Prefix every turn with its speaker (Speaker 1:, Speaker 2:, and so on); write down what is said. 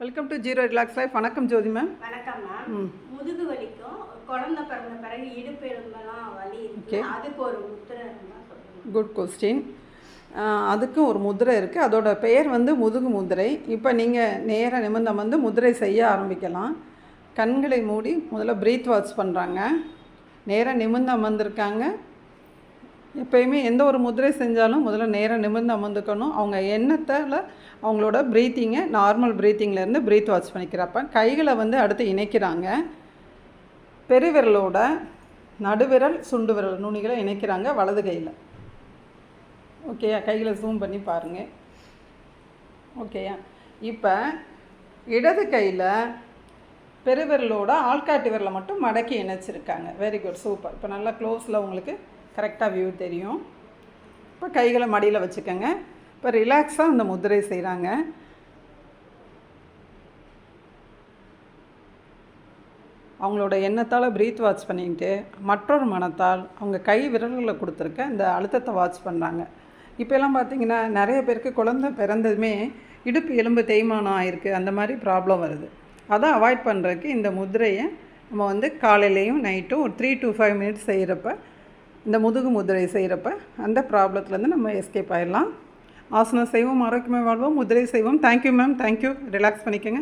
Speaker 1: Welcome to zero relax life வணக்கம் ஜோதி ma'am
Speaker 2: வணக்கம் ma'am. முதுகு வலிக்கும். குழந்தை பிறந்த பிறகு இடுப்பு எலும்பெல்லாம் வலி இருக்கு. அதுக்கு ஒரு முத்திரை
Speaker 1: குட் கொஸ்டின் அதுக்கும் ஒரு முதிரை இருக்குது அதோட பெயர் வந்து முதுகு முதிரை. இப்போ நீங்கள் நேர நிமிர்ந்தம் வந்து முதிரை செய்ய ஆரம்பிக்கலாம். கண்களை மூடி முதல்ல பிரீத் வாட்ச் பண்ணுறாங்க நேராக நிமிர்ந்து அமர்ந்திருக்காங்க எப்பயுமே எந்த ஒரு முதிரை செஞ்சாலும் முதல்ல நேராக நிமிர்ந்து அமர்ந்துக்கணும். அவங்க எண்ணத்தில் அவங்களோட ப்ரீத்திங்கை நார்மல் ப்ரீத்திங்லேருந்து ப்ரீத் வாட்ச் பண்ணிக்கிறப்ப கைகளை வந்து அடுத்து இணைக்கிறாங்க. பெருவிரலோட நடுவிரல் சுண்டு விரல் நுனிகளை இணைக்கிறாங்க வலது கையில். ஓகேயா கைகளை ஜூம் பண்ணி பாருங்கள் ஓகேயா இப்போ இடது கையில் பெருவிரலோட ஆள்காட்டி விரலை மட்டும் மடக்கி இணைச்சிருக்காங்க. வெரி குட் சூப்பர் இப்போ நல்லா க்ளோஸில் உங்களுக்கு கரெக்டாக வியூ தெரியும். இப்போ கைகளை மடியில் வச்சுக்கோங்க. இப்போ ரிலாக்ஸாக அந்த முதிரை செய்கிறாங்க அவங்களோட எண்ணத்தால் ப்ரீத் வாட்ச் பண்ணிக்கிட்டு மற்றொரு மனத்தால் அவங்க கை விரல்களை கொடுத்துருக்க இந்த அழுத்தத்தை வாட்ச் பண்ணுறாங்க இப்போல்லாம் பார்த்தீங்கன்னா நிறைய பேருக்கு குழந்தை பிறந்ததுமே இடுப்பு எலும்பு தேய்மானம் ஆயிருக்கு அந்த மாதிரி ப்ராப்ளம் வருது. அதை அவாய்ட் பண்ணுறதுக்கு இந்த முதிரையை நம்ம வந்து காலையிலையும் நைட்டும் ஒரு த்ரீ டு ஃபைவ் மினிட்ஸ் செய்கிறப்ப இந்த முதுகு முதிரை செய்கிறப்ப அந்த ப்ராப்ளத்துலேருந்து நம்ம எஸ்கேப் ஆயிடலாம். ஆசனம் செய்வோம் ஆரோக்கியமாக வாழ்வோம் முதிரை செய்வோம். தேங்க்யூ மேம் தேங்க்யூ ரிலாக்ஸ் பண்ணிக்கோங்க.